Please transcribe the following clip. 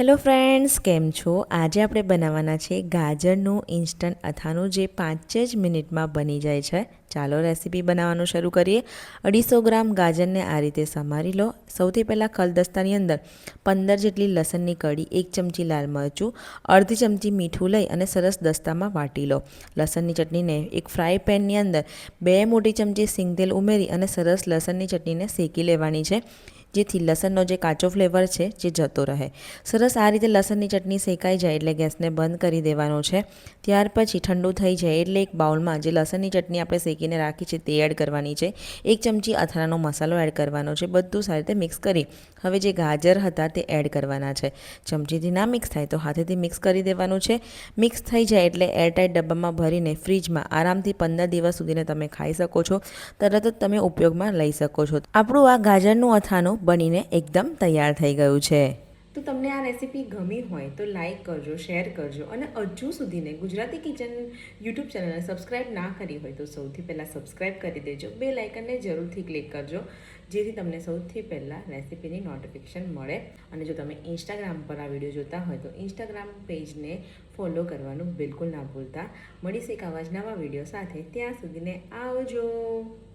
Hello friends કેમ છો? આજે આપણે બનાવવાના છે ગાજરનું ઇન્સ્ટન્ટ અથાણું જે પાંચ જ મિનિટમાં બની જાય છે. ચાલો રેસીપી બનાવવાનું શરૂ કરીએ. અઢીસો ગ્રામ ગાજરને આ રીતે સમારી લો. સૌથી પહેલાં ખલદસ્તાની અંદર પંદર જેટલી લસણની કળી, એક ચમચી લાલ મરચું, અડધી ચમચી મીઠું લઈ અને સરસ દસ્તામાં વાટી લો. લસણની ચટણીને એક ફ્રાય પેનની અંદર બે મોટી ચમચી સિંગતેલ ઉમેરી અને સરસ લસણની ચટણીને શેકી લેવાની છે. જેથી લસણનો જે કાચો ફ્લેવર છે, જે જતો રહે. સરસ આ રીતે લસણની ચટણી શેકાઈ જાય એટલે ગેસને બંધ કરી દેવાનો છે. ત્યાર પછી ઠંડુ થઈ જાય એટલે એક બાઉલમાં જે લસણની ચટણી આપણે શેકીને રાખી છે તે એડ કરવાની છે. એક ચમચી અથાણાનો મસાલો એડ કરવાનો છે. બધું સારી રીતે મિક્સ કરી હવે જે ગાજર હતા તે એડ કરવાના છે. ચમચીથી ના મિક્સ થાય તો હાથેથી મિક્સ કરી દેવાનું છે. મિક્સ થઈ જાય એટલે એરટાઈટ ડબ્બામાં ભરીને ફ્રીજમાં આરામથી પંદર દિવસ સુધીને તમે ખાઈ શકો છો. તરત જ તમે ઉપયોગમાં લઈ શકો છો. આપણું આ ગાજરનું અથાણું બનીને એકદમ તૈયાર થઈ ગયું છે. તો તમને આ રેસીપી ગમી હોય તો લાઈક કરજો શેર કરજો અને હજુ સુધીને ગુજરાતી કિચન યુટ્યુબ ચેનલને સબસ્ક્રાઇબ ના કરી હોય તો સૌથી પહેલાં સબસ્ક્રાઇબ કરી દેજો. બે લાઇકનને જરૂરથી ક્લિક કરજો, જેથી તમને સૌથી પહેલાં રેસીપીની નોટિફિકેશન મળે. અને જો તમે ઇન્સ્ટાગ્રામ પર આ વીડિયો જોતા હોય તો ઇન્સ્ટાગ્રામ પેજને ફોલો કરવાનું બિલકુલ ના ભૂલતા. મળીશ એક આવા નવા વીડિયો સાથે. ત્યાં સુધીને આવજો.